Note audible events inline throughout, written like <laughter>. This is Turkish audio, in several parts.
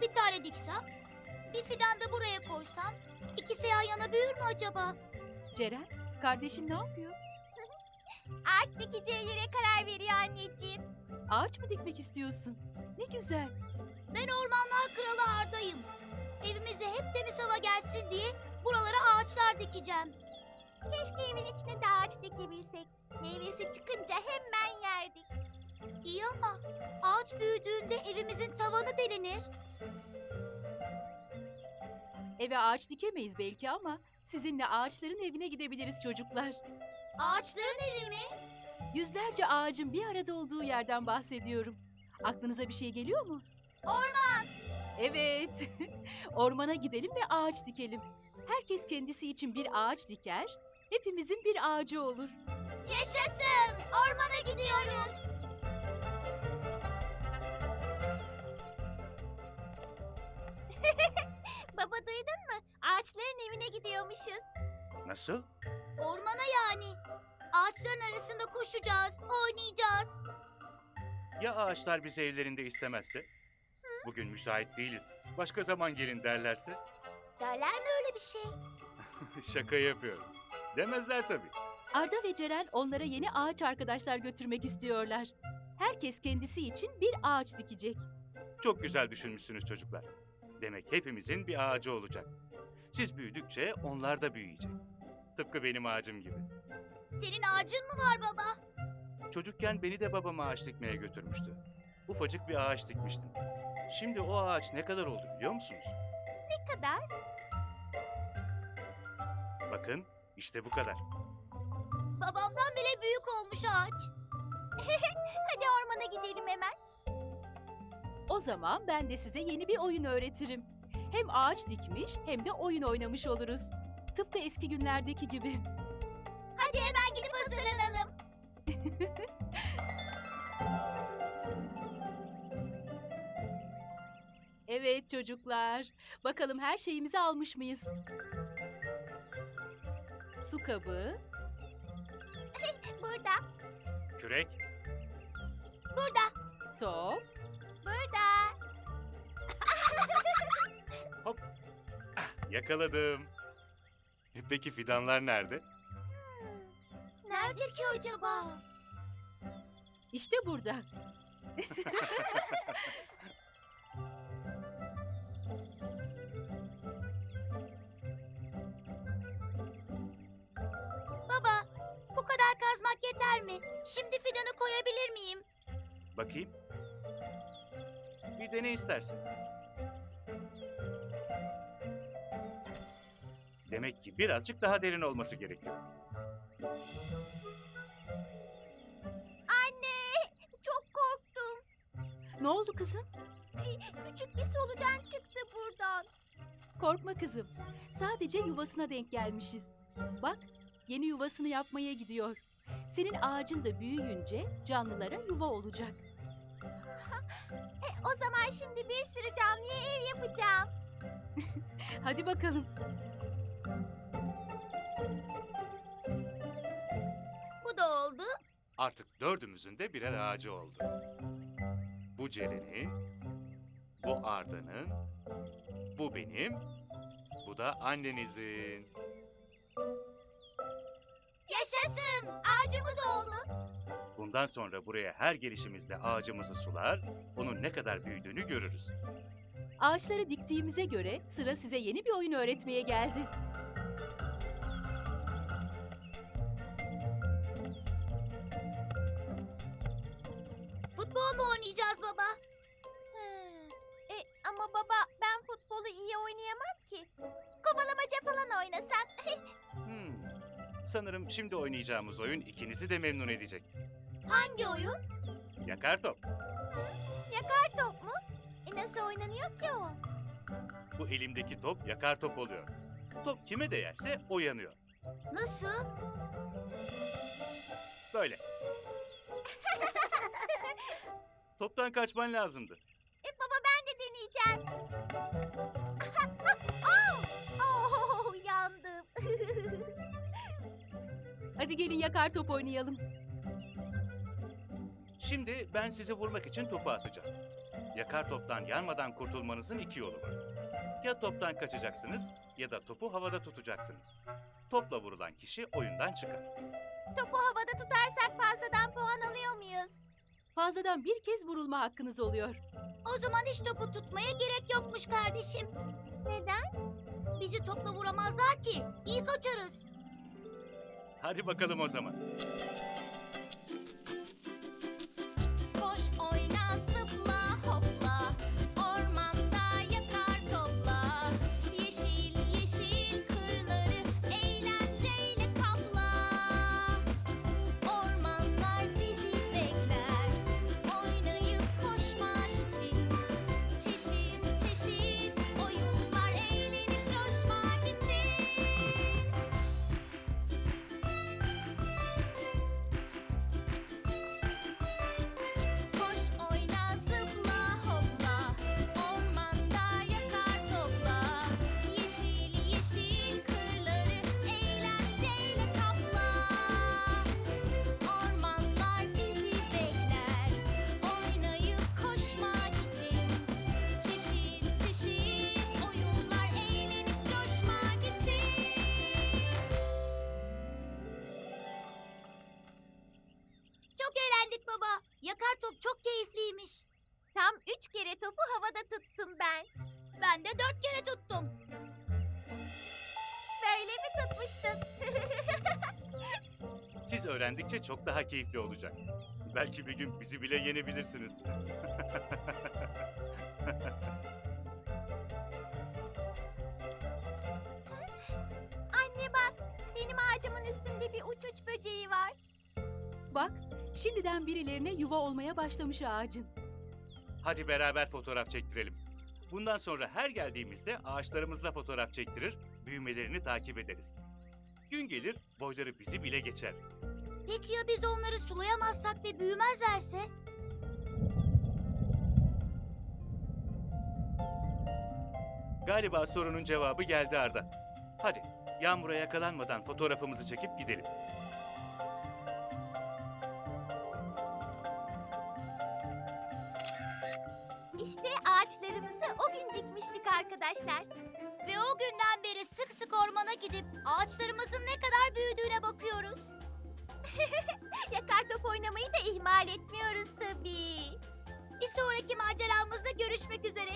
tane diksem, bir fidan da buraya koysam, ikisi yan yana büyür mü acaba? Ceren, kardeşin ne yapıyor? Ağaç dikeceği yere karar veriyor anneciğim. Ağaç mı dikmek istiyorsun? Ne güzel. Ben ormanlar kralı Arda'yım. Evimize hep temiz hava gelsin diye buralara ağaçlar dikeceğim. Keşke evin içine de ağaç dikebilsek. Meyvesi çıkınca hemen yerdik. İyi ama ağaç büyüdüğünde evimizin tavanı delinir. Eve ağaç dikemeyiz belki ama sizinle ağaçların evine gidebiliriz çocuklar. Ağaçların evi mi? Yüzlerce ağacın bir arada olduğu yerden bahsediyorum. Aklınıza bir şey geliyor mu? Orman. Evet. <laughs> Ormana gidelim ve ağaç dikelim. Herkes kendisi için bir ağaç diker, hepimizin bir ağacı olur. Yaşasın! Ormana gidiyoruz. <laughs> Baba duydun mu? Ağaçların evine gidiyormuşuz. Nasıl? Ormana yani. Ağaçların arasında koşacağız, oynayacağız. Ya ağaçlar bizi evlerinde istemezse? Bugün müsait değiliz. Başka zaman gelin derlerse? Derler mi öyle bir şey? <laughs> Şaka yapıyorum. Demezler tabii. Arda ve Ceren onlara yeni ağaç arkadaşlar götürmek istiyorlar. Herkes kendisi için bir ağaç dikecek. Çok güzel düşünmüşsünüz çocuklar. Demek hepimizin bir ağacı olacak. Siz büyüdükçe onlar da büyüyecek. Tıpkı benim ağacım gibi. Senin ağacın mı var baba? Çocukken beni de babam ağaç dikmeye götürmüştü. Ufacık bir ağaç dikmiştim. Şimdi o ağaç ne kadar oldu biliyor musunuz? Ne kadar? Bakın işte bu kadar. Babamdan bile büyük olmuş ağaç. <laughs> Hadi ormana gidelim hemen. O zaman ben de size yeni bir oyun öğretirim. Hem ağaç dikmiş hem de oyun oynamış oluruz. Tıpkı eski günlerdeki gibi. Hadi hemen gidip hazırlanalım. <laughs> Evet çocuklar. Bakalım her şeyimizi almış mıyız? Su kabı, <laughs> Burada, Kürek, burada, top, burada. <laughs> yakaladım. E Peki fidanlar nerede? Nerede ki acaba? işte burada. <laughs> Baba, bu kadar kazmak yeter mi? Şimdi fidanı koyabilir miyim? Bakayım. Bir dene istersen. Demek ki birazcık daha derin olması gerekiyor. Anne, çok korktum. Ne oldu kızım? Küçük bir solucan çıktı buradan. Korkma kızım. Sadece yuvasına denk gelmişiz. Bak, yeni yuvasını yapmaya gidiyor. Senin ağacın da büyüyünce canlılara yuva olacak. Hadi bakalım. Bu da oldu. Artık dördümüzün de birer ağacı oldu. Bu Ceren'in, bu Arda'nın, bu benim, bu da annenizin. Yaşasın, ağacımız oldu. Bundan sonra buraya her gelişimizde ağacımızı sular, onun ne kadar büyüdüğünü görürüz. Ağaçları diktiğimize göre sıra size yeni bir oyun öğretmeye geldi. Futbol mu oynayacağız baba? E, ama baba ben futbolu iyi oynayamam ki. Kovalamaca falan oynasak. <laughs> Hmm. Sanırım şimdi oynayacağımız oyun ikinizi de memnun edecek. Hangi oyun? Yakar top. Yakar top mu? Nasıl oynanıyor ki o? Bu elimdeki top yakar top oluyor. Top kime değerse o yanıyor. Nasıl? Böyle. <laughs> Toptan kaçman lazımdı. E baba ben de deneyeceğim. <laughs> oh, oh, yandım. <laughs> Hadi gelin yakar top oynayalım. Şimdi ben sizi vurmak için topu atacağım. yakar toptan yanmadan kurtulmanızın iki yolu var. Ya toptan kaçacaksınız ya da topu havada tutacaksınız. Topla vurulan kişi oyundan çıkar. Topu havada tutarsak fazladan puan alıyor muyuz? Fazladan bir kez vurulma hakkınız oluyor. O zaman hiç topu tutmaya gerek yokmuş kardeşim. Neden? Bizi topla vuramazlar ki. İyi kaçarız. Hadi bakalım o zaman. Çok eğlendik baba. Yakar top çok keyifliymiş. Tam üç kere topu havada tuttum ben. Ben de dört kere tuttum. Böyle mi tutmuştun? <laughs> Siz öğrendikçe çok daha keyifli olacak. Belki bir gün bizi bile yenebilirsiniz. Anne bak, benim ağacımın üstünde bir uç uç böceği var. Bak, şimdiden birilerine yuva olmaya başlamış ağacın. Hadi beraber fotoğraf çektirelim. Bundan sonra her geldiğimizde ağaçlarımızla fotoğraf çektirir, büyümelerini takip ederiz. Gün gelir boyları bizi bile geçer. Peki ya biz onları sulayamazsak ve büyümezlerse? Galiba sorunun cevabı geldi Arda. Hadi yağmura yakalanmadan fotoğrafımızı çekip gidelim. ağaçlarımızı o gün dikmiştik arkadaşlar. Ve o günden beri sık sık ormana gidip ağaçlarımızın ne kadar büyüdüğüne bakıyoruz. <laughs> Yakar top oynamayı da ihmal etmiyoruz tabii. Bir sonraki maceramızda görüşmek üzere.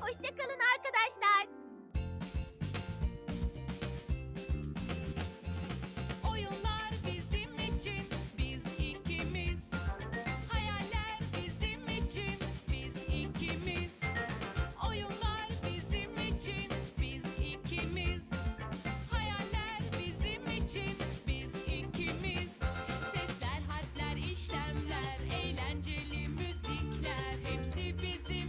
Hoşçakalın arkadaşlar. Oyunlar ABCD.